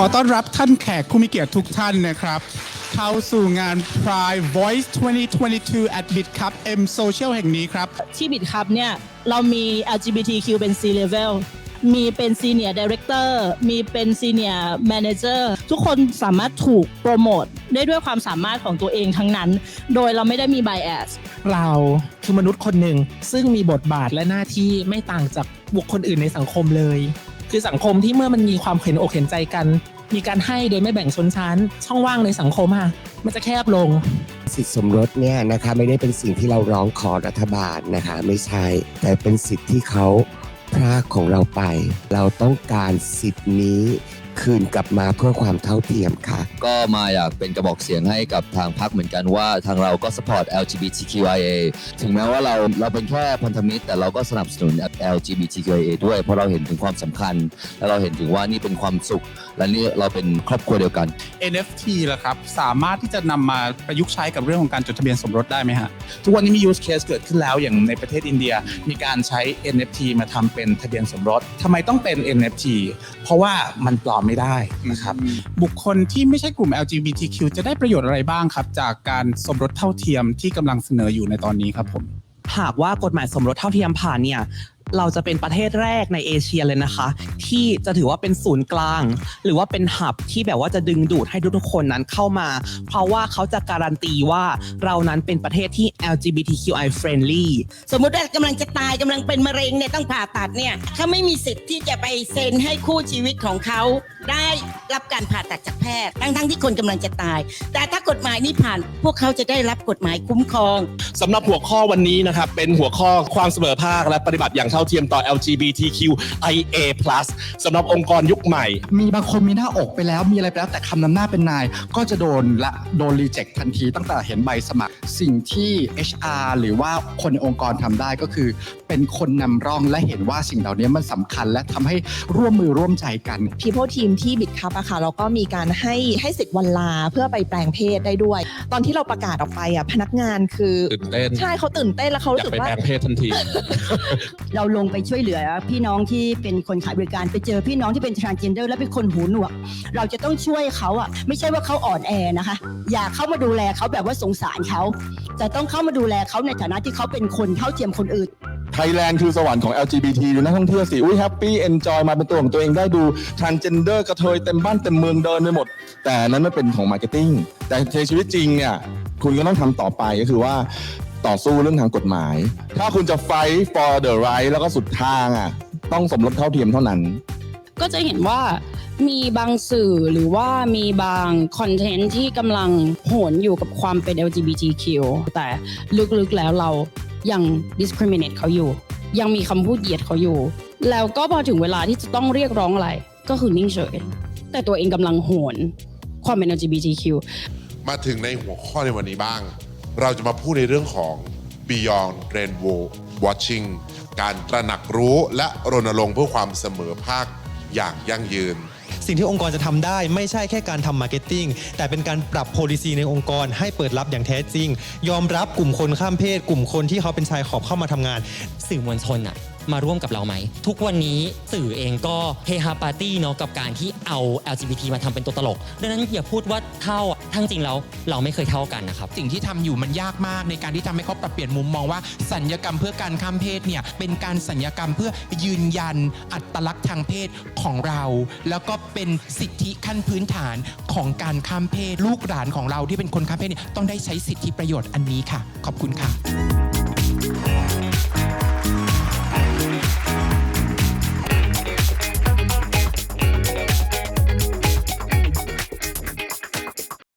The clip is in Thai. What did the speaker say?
ขอต้อนรับท่านแขกผู้มีเกียรติทุกท่านนะครับ เข้าสู่งาน Pride Voice 2022 at Bit Cup M Social แห่งนี้ครับ ที่บิดครับเนี่ย เรามี LGBTQ เป็น C level มีเป็น Senior Director มีเป็น Senior Manager ทุกคนสามารถถูกโปรโมทได้ด้วยความสามารถของตัวเองทั้งนั้น โดยเราไม่ได้มี bias เราคือมนุษย์คนหนึ่งซึ่งมีบทบาทและหน้าที่ไม่ต่างจากบุคคลอื่นในสังคมเลย คือสังคมที่เมื่อมันมีความเห็นอกเห็นใจกัน มีการให้โดยไม่แบ่งชนชั้น ช่องว่างในสังคมอะมันจะแคบลง สิทธิสมรสเนี่ยนะคะไม่ได้เป็นสิ่งที่เราร้องขอรัฐบาลนะคะ ไม่ใช่ แต่เป็นสิทธิ์ที่เขาพรากของเราไป เราต้องการสิทธินี้ คืนกลับมาเพื่อความเท่าเทียมค่ะ ก็มาอยากเป็นกระบอกเสียงให้กับทางพรรคเหมือนกันว่าทางเราก็ support LGBTQIA ถึงแม้ว่าเราเราเป็นแค่พันธมิตร แต่เราก็สนับสนุน LGBTQIA ด้วยเพราะเราเห็นถึงความสำคัญ และเราเห็นถึงว่านี่เป็นความสุข และนี่เราเป็นครอบครัวเดียวกัน NFT ล่ะครับ สามารถที่จะนำมาประยุกต์ใช้กับเรื่องของการจดทะเบียนสมรสได้ไหมฮะทุกวันนี้มี use case เกิดขึ้นแล้วอย่างในประเทศอินเดียมีการใช้ NFT มาทำเป็นทะเบียนสมรสทำไมต้องเป็น NFT เพราะว่ามันปลอมไม่ได้นะครับบุคคลที่ไม่ใช่กลุ่ม LGBTQ จะได้ประโยชน์อะไรบ้างครับ จากการสมรสเท่าเทียมที่กำลังเสนออยู่ในตอนนี้ครับผมหากว่ากฎหมายสมรสเท่าเทียมผ่านเนี่ย เราจะเป็นประเทศแรกในเอเชียเลยนะคะ ที่จะถือว่าเป็นศูนย์กลาง หรือว่าเป็นหับที่แบบว่าจะดึงดูดให้ทุกๆคนนั้นเข้ามา เพราะว่าเขาจะการันตีว่าเรานั้นเป็นประเทศที่ LGBTQI friendly สมมุติว่ากำลังจะตายกำลังเป็นมะเร็งเนี่ยต้องผ่าตัดเนี่ยเขาไม่มีสิทธิ์ที่จะไปเซ็นให้คู่ชีวิตของเขา ได้รับการผ่าตัดจากแพทย์ทั้งทั้งๆที่คนกำลังจะตาย แต่ถ้ากฎหมายนี้ผ่าน พวกเขาจะได้รับกฎหมายคุ้มครอง สำหรับหัวข้อวันนี้นะครับ เป็นหัวข้อความเสมอภาคและปฏิบัติอย่างท่าเทียมต่อ LGBTQIA+ สำหรับองค์กรยุคใหม่ มีบางคนมีหน้าอกไปแล้วมีอะไรไปแล้วแต่คำนำหน้าเป็นนาย ก็จะโดนละโดนรีเจ็คทันทีตั้งแต่เห็นใบสมัคร สิ่งที่ HR หรือว่าคนในองค์กรทำได้ก็คือ เป็นคนนำร่องและเห็นว่าสิ่งเหล่านี้มันสำคัญและทำให้ร่วมมือร่วมใจกัน People Team ที่บิดคัพอะค่ะเราก็มีการให้ให้สิทธิ์วันลาเพื่อไปแปลงเพศได้ด้วย ตอนที่เราประกาศออกไปอะพนักงานคือตื่นเต้นใช่เขาตื่นเต้นแล้วเขาอรู้ยากสึกไปว่าแปลงเพศทันที เราลงไปช่วยเหลือ พี่น้องที่เป็นคนขายบริการไปเจอพี่น้องที่เป็น transgender และเป็นคนหูหนวก เราจะต้องช่วยเขาอะไม่ใช่ว่าเขาอ่อนแอนะคะ อย่าเข้ามาดูแลเขาแบบว่าสงสารเขาแต่ต้องเข้ามาดูแลเขาในฐานะที่เขาเป็นคนเท่าเทียมคนอื่นไทยแลนด์คือสวรรค์ของ LGBT ดูนักท่องเที่ยวสิ อุ้ยแฮปปี้เอนจอยมาเป็นตัวของตัวเองได้ดู transgender กระเทยเต็มบ้านเต็มเมืองเดินไปหมด แต่นั้นไมันเป็นของมาร์เก็ตติ้งแต่ในชีวิตจริงเนี่ยคุณก็ต้องทำต่อไปก็คือว่า ต่อสู้เรื่องทางกฎหมาย ถ้าคุณจะ fight for the right แล้วก็สุดทางอะ ต้องสมรสเท่าเทียมเท่านั้น ก็จะเห็นว่ามีบางสื่อหรือว่ามีบางคอนเทนต์ที่กำลังโหนอยู่กับความเป็น LGBTQ แต่ลึกๆแล้วเรายัง discriminate เขาอยู่ ยังมีคำพูดเหยียดเขาอยู่ แล้วก็พอถึงเวลาที่จะต้องเรียกร้องอะไร ก็คือนิ่งเฉย แต่ตัวเองกำลังโหนความเป็น LGBTQ มาถึงในหัวข้อในวันนี้บ้าง เราจะมาพูดในเรื่องของ Beyond Rainbow Watching การตระหนักรู้และรณรงค์เพื่อความเสมอภาคอย่างยั่งยืน สิ่งที่องค์กรจะทำได้ไม่ใช่แค่การทำมาร์เก็ตติ้งแต่เป็นการปรับ policy ในองค์กรให้เปิดรับอย่างแท้จริง ยอมรับกลุ่มคนข้ามเพศ กลุ่มคนที่เขาเป็นชายขอบเข้ามาทำงาน สื่อมวลชนอะ มาร่วมกับเราไหม ทุกวันนี้สื่อเองก็เฮฮาปาร์ตี้เนาะกับการที่เอา LGBT มาทำเป็นตัวตลก ดังนั้นอย่าพูดว่าเท่าทั้งจริงแล้วเราไม่เคยเท่ากันนะครับ สิ่งที่ทำอยู่มันยากมากในการที่ทำให้เขาปรับเปลี่ยนมุมมองว่าสัญญกรรมเพื่อการข้ามเพศเนี่ยเป็นการสัญญกรรมเพื่อยืนยันอัตลักษณ์ทางเพศของเรา แล้วก็เป็นสิทธิขั้นพื้นฐานของการข้ามเพศลูกหลานของเราที่เป็นคนข้ามเพศเนี่ยต้องได้ใช้สิทธิประโยชน์อันนี้ค่ะ ขอบคุณค่ะ